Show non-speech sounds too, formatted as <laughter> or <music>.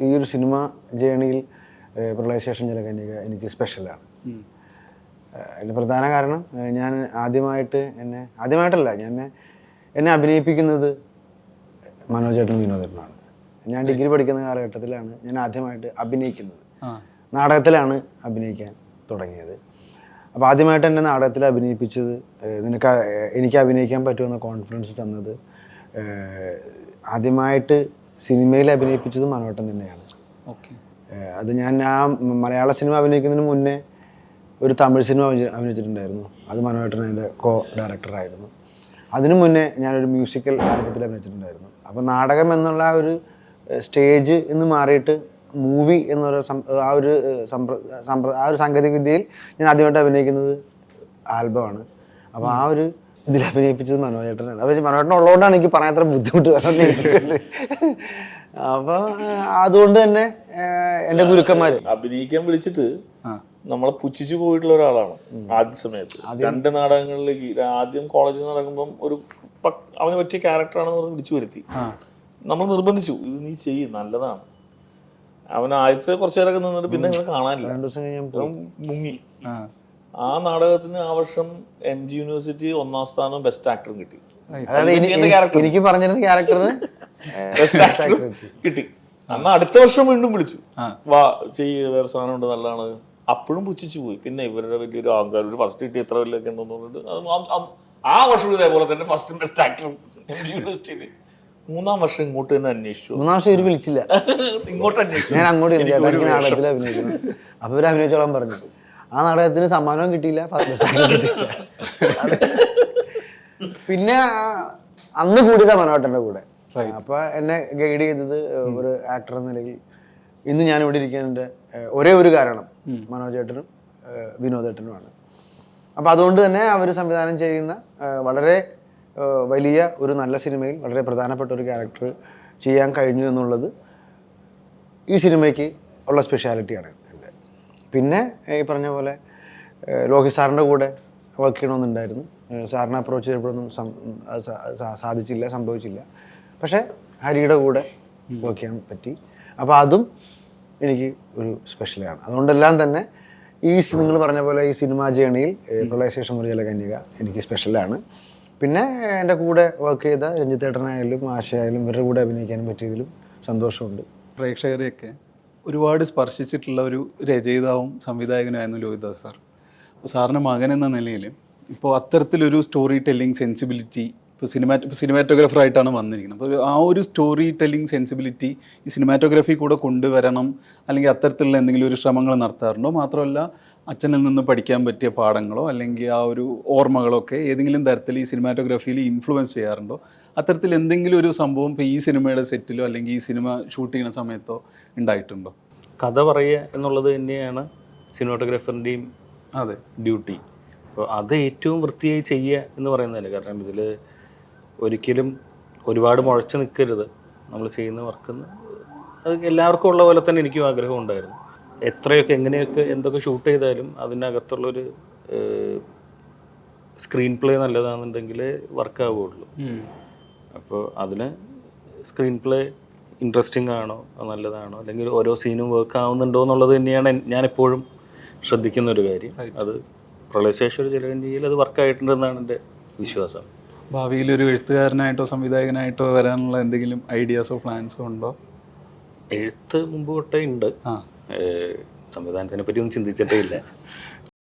ഈ ഒരു സിനിമ ജേണിയിൽ പ്രളയശേഷം ജനകന്യക എനിക്ക് സ്പെഷ്യലാണ് അതിന്റെ പ്രധാന കാരണം ഞാൻ ആദ്യമായിട്ട് എന്നെ ആദ്യമായിട്ടല്ല ഞാൻ എന്നെ- അഭിനയിപ്പിക്കുന്നത് മനോജേട്ടനും വിനോദേട്ടനാണ്. ഞാൻ ഡിഗ്രി പഠിക്കുന്ന കാലഘട്ടത്തിലാണ് ഞാൻ ആദ്യമായിട്ട് അഭിനയിക്കുന്നത്. നാടകത്തിലാണ് അഭിനയിക്കാൻ തുടങ്ങിയത്. അപ്പോൾ ആദ്യമായിട്ട് എന്നെ നാടകത്തിൽ അഭിനയിപ്പിച്ചത് നിനക്ക് എനിക്ക് അഭിനയിക്കാൻ പറ്റുമെന്ന കോൺഫിഡൻസ് തന്നത് ആദ്യമായിട്ട് സിനിമയിൽ അഭിനയിപ്പിച്ചത് മനോട്ടം തന്നെയാണ്. ഓക്കെ. അത് ഞാൻ ആ മലയാള സിനിമ അഭിനയിക്കുന്നതിന് മുന്നേ ഒരു തമിഴ് സിനിമ അഭിനയി- അഭിനയിച്ചിട്ടുണ്ടായിരുന്നു. അത് മനോട്ടൻ എന്റെ കോ ഡയറക്ടറായിരുന്നു അതിനു മുന്നേ ഞാനൊരു മ്യൂസിക്കൽ ആൽബത്തിൽ അഭിനയിച്ചിട്ടുണ്ടായിരുന്നു. അപ്പോൾ നാടകം എന്നുള്ള ആ ഒരു സ്റ്റേജ് എന്ന് മാറിയിട്ട് മൂവി എന്നൊരു ആ ഒരു സമ്പ്ര സമ്പ്ര ആ ഒരു സാങ്കേതിക വിദ്യയിൽ ഞാൻ ആദ്യമായിട്ട് അഭിനയിക്കുന്നത് ആൽബമാണ്. അപ്പോൾ ആ ഒരു ഇതിൽ അഭിനയിപ്പിച്ചത് മനോജേട്ടനാണ്. അപ്പോൾ മനോജേട്ടൻ ഉള്ളതുകൊണ്ടാണ് എനിക്ക് പറയാൻ അത്ര ബുദ്ധിമുട്ട് അപ്പൊ അതുകൊണ്ട് തന്നെ എന്റെ ഗുരുക്കന്മാര്. അഭിനയിക്കാൻ വിളിച്ചിട്ട് നമ്മളെ പുച്ഛിച്ചു പോയിട്ടുള്ള ഒരാളാണ് ആദ്യ സമയത്ത്. രണ്ട് നാടകങ്ങളിലേക്ക് ആദ്യം കോളേജിൽ നിന്ന് ഇറങ്ങുമ്പം ഒരു അവന് പറ്റിയ ക്യാരക്ടറാണെന്ന് പറഞ്ഞ് വിളിച്ചു വരുത്തി. നമ്മൾ നിർബന്ധിച്ചു ഇത് നീ ചെയ്യ് നല്ലതാണ്. അവൻ ആദ്യത്തെ കുറച്ചു നേരമൊക്കെ നിന്നിട്ട് പിന്നെ കാണാനില്ല. രണ്ടു ദിവസം മുങ്ങി. ആ നാടകത്തിന് ആ വർഷം എം ജി യൂണിവേഴ്സിറ്റി ഒന്നാം സ്ഥാനം ബെസ്റ്റ് ആക്ടറും കിട്ടി. അതായത് എനി- എനിക്ക് പറഞ്ഞിരുന്ന ക്യാരക്ടറിന് ബെസ്റ്റ് ആക്ടർ കിട്ടി. അന്ന് അടുത്ത വർഷം വീണ്ടും വിളിച്ചു. ആ. വാ ചെയ്യ് വേറെ സാധനം ഉണ്ട് നല്ലതാണ്. അപ്പോഴും പുച്ഛിച്ചു പോയി. പിന്നെ ഇവരുടെ വലിയൊരു അഹങ്കാരം ഒരു ഫസ്റ്റ് കിട്ടി എത്ര വലിയൊക്കെ ഉണ്ടെന്ന് പറഞ്ഞിട്ട് അത് ആ- ആ- ആ വർഷം ഇതേപോലെ തന്നെ ഫസ്റ്റ് ബെസ്റ്റ് ആക്ടറും എം ജി യൂണിവേഴ്സിറ്റിയിൽ മൂന്നാം വർഷം ഇങ്ങോട്ട് തന്നെ അന്വേഷിച്ചു. മൂന്നാം വർഷം ഇവർ വിളിച്ചില്ല. ഇങ്ങോട്ട് അന്വേഷിച്ചു. ഞാൻ അങ്ങോട്ട് എനിക്ക് ഒരു നാടകത്തിൽ അപ്പൊ ഇവർ അഭിനയിച്ചോളാൻ പറഞ്ഞു. ആ നാടകത്തിന് സമ്മാനവും കിട്ടിയില്ല കിട്ടിയില്ല. പിന്നെ അന്ന് കൂടിയതാ മനോഹട്ടന്റെ കൂടെ. അപ്പൊ എന്നെ ഗൈഡ് ചെയ്തത് ഒരു ആക്ടർ എന്ന നിലയിൽ ഇന്ന് ഞാൻ ഇവിടെ ഇരിക്കുന്നതിന്റെ ഒരേ ഒരു കാരണം മനോജേട്ടനും വിനോദേട്ടനുമാണ് അപ്പോൾ അതുകൊണ്ട് തന്നെ അവർ സംവിധാനം ചെയ്യുന്ന വളരെ വലിയ ഒരു നല്ല സിനിമയിൽ വളരെ പ്രധാനപ്പെട്ട ഒരു ക്യാരക്ടർ ചെയ്യാൻ കഴിഞ്ഞു എന്നുള്ളത് ഈ സിനിമയ്ക്ക് ഉള്ള സ്പെഷ്യാലിറ്റിയാണ് പിന്നെ ഈ പറഞ്ഞ പോലെ ലോഹി ലോഹിത് സാറിന്റെ കൂടെ വർക്ക് ചെയ്യണമെന്നുണ്ടായിരുന്നു. സാറിനെ അപ്രോച്ച് ചെയ്തപ്പോഴൊന്നും സാധിച്ചില്ല സംഭവിച്ചില്ല. പക്ഷേ ഹരിയുടെ കൂടെ വർക്ക് ചെയ്യാൻ പറ്റി. അപ്പോൾ അതും എനിക്ക് ഒരു സ്പെഷ്യലാണ് അതുകൊണ്ടെല്ലാം തന്നെ ഈ നിങ്ങൾ പറഞ്ഞ പോലെ ഈ സിനിമാ ജേണിയിൽ പ്രളയശേഷം ഒരു ജലകന്യക എനിക്ക് സ്പെഷ്യലാണ് പിന്നെ എന്റെ കൂടെ വർക്ക് ചെയ്ത രഞ്ജിത്തേട്ടനായാലും ആശയായാലും ഇവരുടെ കൂടെ അഭിനയിക്കാൻ പറ്റിയതിലും സന്തോഷമുണ്ട്. പ്രേക്ഷകരെയൊക്കെ ഒരുപാട് സ്പർശിച്ചിട്ടുള്ള ഒരു രചയിതാവും സംവിധായകനുമായിരുന്നു ലോഹിദാസ് സാർ. അപ്പോൾ സാറിന്റെ മകൻ എന്ന നിലയിൽ ഇപ്പോൾ അത്തരത്തിലൊരു സ്റ്റോറി ടെല്ലിംഗ് സെൻസിബിലിറ്റി ഇപ്പോൾ സിനിമാ സിനിമാറ്റോഗ്രാഫർ ആയിട്ടാണ് വന്നിരിക്കുന്നത്. അപ്പോൾ ആ ഒരു സ്റ്റോറി ടെല്ലിംഗ് സെൻസിബിലിറ്റി ഈ സിനിമാറ്റോഗ്രാഫി കൂടെ കൊണ്ടുവരണം അല്ലെങ്കിൽ അത്തരത്തിലുള്ള എന്തെങ്കിലും ഒരു ശ്രമങ്ങൾ നടത്താറുണ്ടോ? മാത്രമല്ല അച്ഛനിൽ നിന്ന് പഠിക്കാൻ പറ്റിയ പാഠങ്ങളോ അല്ലെങ്കിൽ ആ ഒരു ഓർമ്മകളോ ഒക്കെ ഏതെങ്കിലും തരത്തിൽ ഈ സിനിമാറ്റോഗ്രാഫിയിൽ ഇൻഫ്ലുവൻസ് ചെയ്യാറുണ്ടോ? അത്തരത്തിൽ എന്തെങ്കിലും ഒരു സംഭവം ഇപ്പോൾ ഈ സിനിമയുടെ സെറ്റിലോ അല്ലെങ്കിൽ ഈ സിനിമ ഷൂട്ട് ചെയ്യുന്ന സമയത്തോ ഉണ്ടായിട്ടുണ്ടോ? കഥ പറയുക എന്നുള്ളത് തന്നെയാണ് സിനിമാറ്റോഗ്രാഫറിന്റെയും അതെ. ഡ്യൂട്ടി അപ്പോൾ അത് ഏറ്റവും വൃത്തിയായി ചെയ്യുക എന്ന് പറയുന്നതല്ലേ. കാരണം ഇതിൽ ഒരിക്കലും ഒരുപാട് മുഴച്ച് നിൽക്കരുത്. നമ്മൾ ചെയ്യുന്ന വർക്ക് അത് എല്ലാവർക്കും ഉള്ള പോലെ തന്നെ എനിക്കും ആഗ്രഹം ഉണ്ടായിരുന്നു. എത്രയൊക്കെ എങ്ങനെയൊക്കെ എന്തൊക്കെ ഷൂട്ട് ചെയ്താലും അതിനകത്തുള്ളൊരു സ്ക്രീൻ പ്ലേ നല്ലതാണെന്നുണ്ടെങ്കിൽ വർക്ക് ആവുകയുള്ളൂ. അപ്പോൾ അതിന് സ്ക്രീൻ പ്ലേ ഇൻട്രസ്റ്റിംഗ് ആണോ നല്ലതാണോ അല്ലെങ്കിൽ ഓരോ സീനും വർക്ക് ആവുന്നുണ്ടോ എന്നുള്ളത് തന്നെയാണ് ഞാൻ എപ്പോഴും ശ്രദ്ധിക്കുന്ന ഒരു കാര്യം അത് പ്രളയശേഷം ഒരു ജലകന്യയിൽ അത് വർക്കായിട്ടുണ്ടെന്നാണ് എന്റെ വിശ്വാസം. ഭാവിയിൽ ഒരു എഴുത്തുകാരനായിട്ടോ സംവിധായകനായിട്ടോ വരാനുള്ള എന്തെങ്കിലും ഐഡിയാസോ പ്ലാൻസോ ഉണ്ടോ? എഴുത്ത് മുമ്പ് തൊട്ടേ ഉണ്ട്. ആ. സംവിധാനത്തിനെ പറ്റി ഒന്നും ചിന്തിച്ചിട്ടേ ഇല്ല. <laughs>